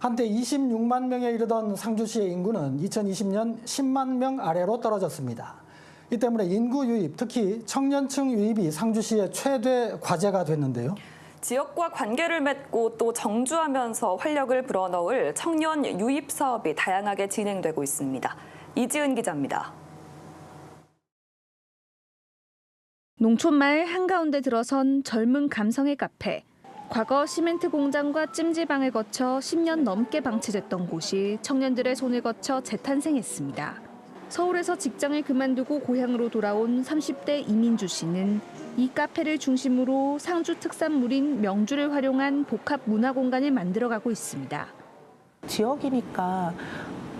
한때 26만 명에 이르던 상주시의 인구는 2020년 10만 명 아래로 떨어졌습니다. 이 때문에 인구 유입, 특히 청년층 유입이 상주시의 최대 과제가 됐는데요. 지역과 관계를 맺고 또 정주하면서 활력을 불어넣을 청년 유입 사업이 다양하게 진행되고 있습니다. 이지은 기자입니다. 농촌마을 한가운데 들어선 젊은 감성의 카페. 과거 시멘트 공장과 찜질방을 거쳐 10년 넘게 방치됐던 곳이 청년들의 손을 거쳐 재탄생했습니다. 서울에서 직장을 그만두고 고향으로 돌아온 30대 이민주 씨는 이 카페를 중심으로 상주 특산물인 명주를 활용한 복합 문화 공간을 만들어가고 있습니다. 지역이니까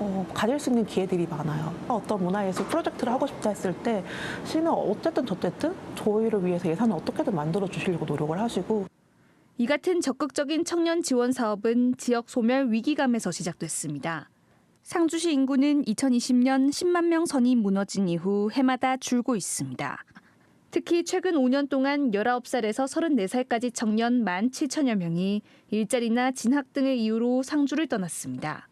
어, 가질 수 있는 기회들이 많아요. 어떤 문화예술 프로젝트를 하고 싶다 했을 때 시는 어쨌든 저쨌든 저희를 위해서 예산을 어떻게든 만들어 주시려고 노력을 하시고 이 같은 적극적인 청년 지원 사업은 지역 소멸 위기감에서 시작됐습니다. 상주시 인구는 2020년 10만 명 선이 무너진 이후 해마다 줄고 있습니다. 특히 최근 5년 동안 19살에서 34살까지 청년 1만 7천여 명이 일자리나 진학 등의 이유로 상주를 떠났습니다.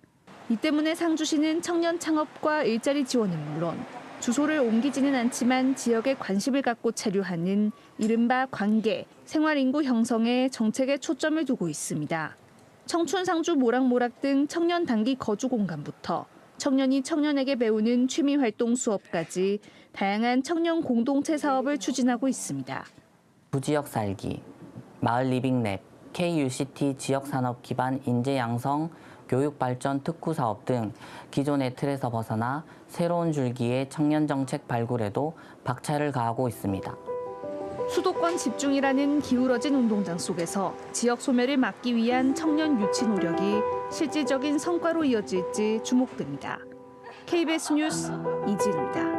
이 때문에 상주시는 청년 창업과 일자리 지원은 물론 주소를 옮기지는 않지만 지역에 관심을 갖고 체류하는 이른바 관계, 생활인구 형성에 정책에 초점을 두고 있습니다. 청춘 상주 모락모락 등 청년 단기 거주 공간부터 청년이 청년에게 배우는 취미 활동 수업까지 다양한 청년 공동체 사업을 추진하고 있습니다. 부지역 살기, 마을 리빙랩, KUCT 지역 산업 기반 인재 양성, 교육 발전 특구 사업 등 기존의 틀에서 벗어나 새로운 줄기의 청년 정책 발굴에도 박차를 가하고 있습니다. 수도권 집중이라는 기울어진 운동장 속에서 지역 소멸을 막기 위한 청년 유치 노력이 실질적인 성과로 이어질지 주목됩니다. KBS 뉴스 이진입니다.